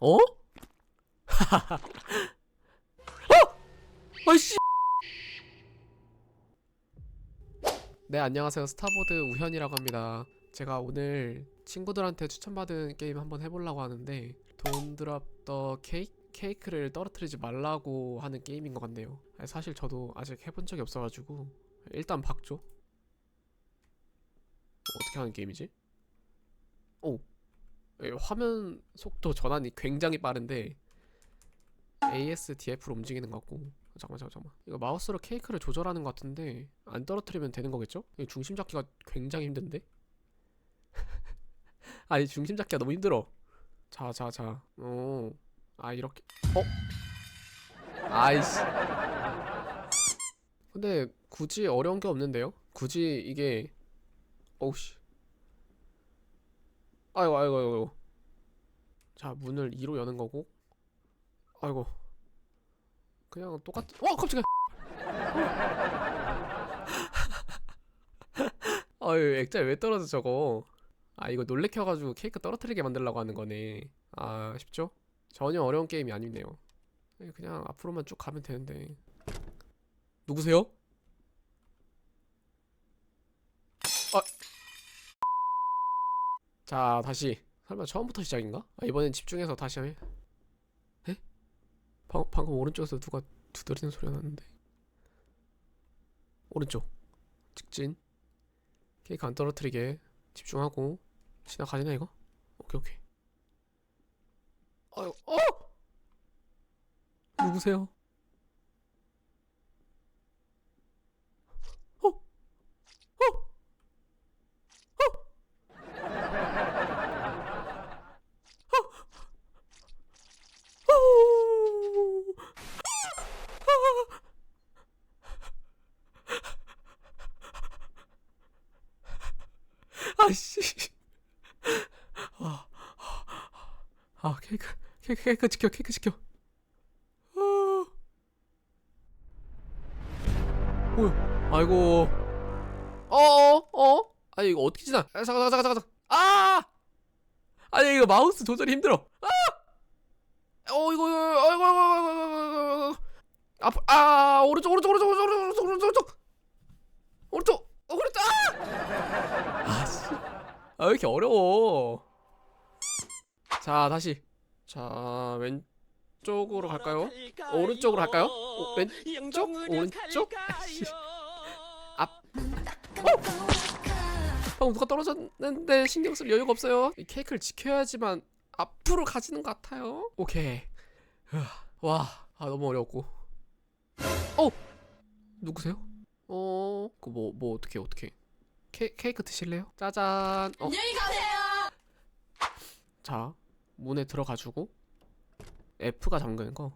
어? 어? 아이씨 네 안녕하세요 스타보드 우현이라고 합니다 제가 오늘 친구들한테 추천받은 게임 한번 해보려고 하는데 돈 드랍 더 케이크? 케이크를 떨어뜨리지 말라고 하는 게임인 것 같네요 사실 저도 아직 해본 적이 없어가지고 일단 박죠 어떻게 하는 게임이지? 오 예, 화면 속도 전환이 굉장히 빠른데 ASDF로 움직이는 것 같고 잠깐만 잠깐만. 이거 마우스로 케이크를 조절하는 것 같은데 안 떨어뜨리면 되는 거겠죠? 중심 잡기가 굉장히 힘든데? 아니 중심 잡기가 너무 힘들어 자 자자 어아 이렇게 어? 아이씨 근데 굳이 어려운 게 없는데요? 굳이 이게 어우씨 아이고 아이고 아이고 자 문을 2로 여는 거고. 아이고. 그냥 똑같 어 깜짝이야. 아유 액자 왜 떨어져 저거? 아 이거 놀래켜가지고 케이크 떨어뜨리게 만들려고 하는 거네. 아 쉽죠? 전혀 어려운 게임이 아니네요. 그냥 앞으로만 쭉 가면 되는데. 누구세요? 아. 자 다시 설마 처음부터 시작인가? 아, 이번엔 집중해서 다시 해. 에? 방, 방금 오른쪽에서 누가 두드리는 소리가 났는데 오른쪽 직진 케이크 안 떨어뜨리게 집중하고 지나가지나 이거? 오케이 오케이 아유 어! 누구세요? 어? 어? 어? 아씨. 아, 아 케이크, 케이크, 케이크 지켜, 케이크 지켜. 아. 뭐야? 아이고. 어, 어? 아니 이거 어떻게 지나? 아, 잠깐, 잠깐, 잠깐, 잠깐. 아! 아니 이거 마우스 조절이 힘들어. 아! 어 이거, 이거, 아이고, 아이고, 아이고, 아이고, 아 오른쪽, 오른쪽, 오른쪽, 오른쪽, 오른쪽, 오른쪽, 오른쪽, 오른쪽, 오른쪽. 아! 아씨. 아, 왜 이렇게 어려워? 자, 다시. 자, 왼쪽으로 갈까요? 오른쪽으로 갈까요? 오, 왼쪽? 오른쪽? 앞. 어! 방금 누가 떨어졌는데 신경 쓸 여유가 없어요. 이 케이크를 지켜야지만 앞으로 가지는 것 같아요. 오케이. 와, 아, 너무 어려웠고. 어! 누구세요? 어, 그 뭐, 뭐, 어떻게, 어떻게. 케, 케이크 드실래요? 짜잔. 어, 안녕히 가세요. 자, 문에 들어가지고 F가 잠그는 거.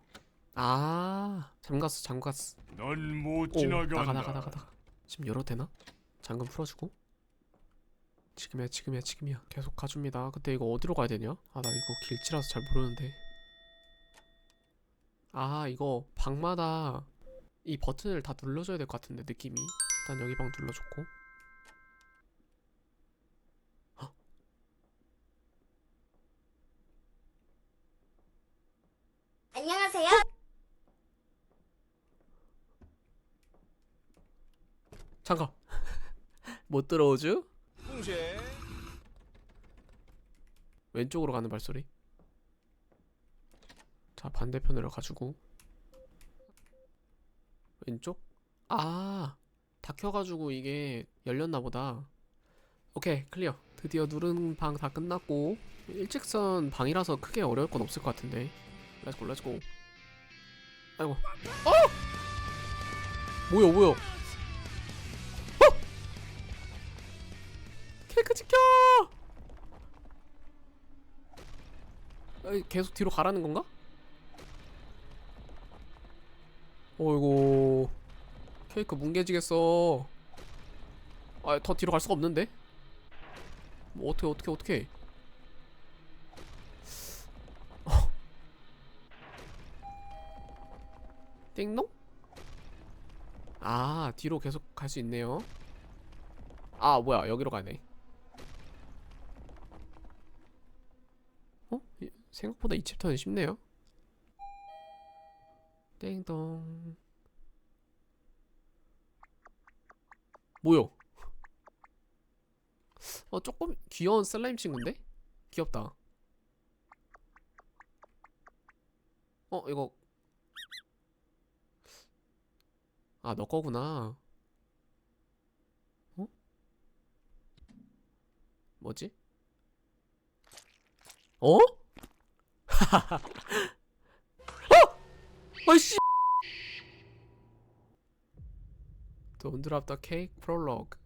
아, 잠갔어, 잠갔어. 넌 못 오. 나가, 나가, 나가, 나가. 지금 열어도 되나? 잠금 풀어주고. 지금이야, 지금이야, 지금이야. 계속 가줍니다. 근데 이거 어디로 가야 되냐? 아, 나 이거 길치라서 잘 모르는데. 아, 이거 방마다 이 버튼을 다 눌러줘야 될 것 같은데, 느낌이. 일단 여기 방 눌러줬고. 안녕하세요. 잠깐. 못 들어오죠? 풍쉐. 왼쪽으로 가는 발소리. 자, 반대편으로 가지고. 왼쪽? 아, 닫혀가지고 이게 열렸나 보다. 오케이, 클리어. 드디어 누른 방 다 끝났고. 일직선 방이라서 크게 어려울 건 없을 것 같은데. 렛츠고, 렛츠고. 아이고. 어! 뭐야, 뭐야. 어! 케이크 지켜! 아이, 계속 뒤로 가라는 건가? 어이구 케이크 뭉개지겠어 아더 뒤로 갈 수가 없는데? 뭐 어떻게 어떻게 어떻게 띵동? 아 뒤로 계속 갈 수 있네요 아 뭐야 여기로 가네 어? 이- 생각보다 이 챕터는 쉽네요. 땡동. 뭐요? 어 조금 귀여운 슬라임 친구인데? 귀엽다. 어 이거 아 너 거구나. 어? 뭐지? 어? 어? 아이씨. Don't drop the cake prologue.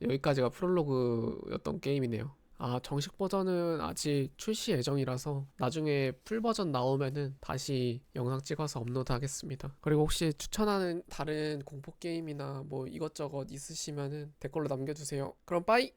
여기까지가 프롤로그였던 게임이네요. 아, 정식 버전은 아직 출시 예정이라서 나중에 풀 버전 나오면은 다시 영상 찍어서 업로드 하겠습니다. 그리고 혹시 추천하는 다른 공포 게임이나 뭐 이것저것 있으시면은 댓글로 남겨주세요. 그럼 빠이!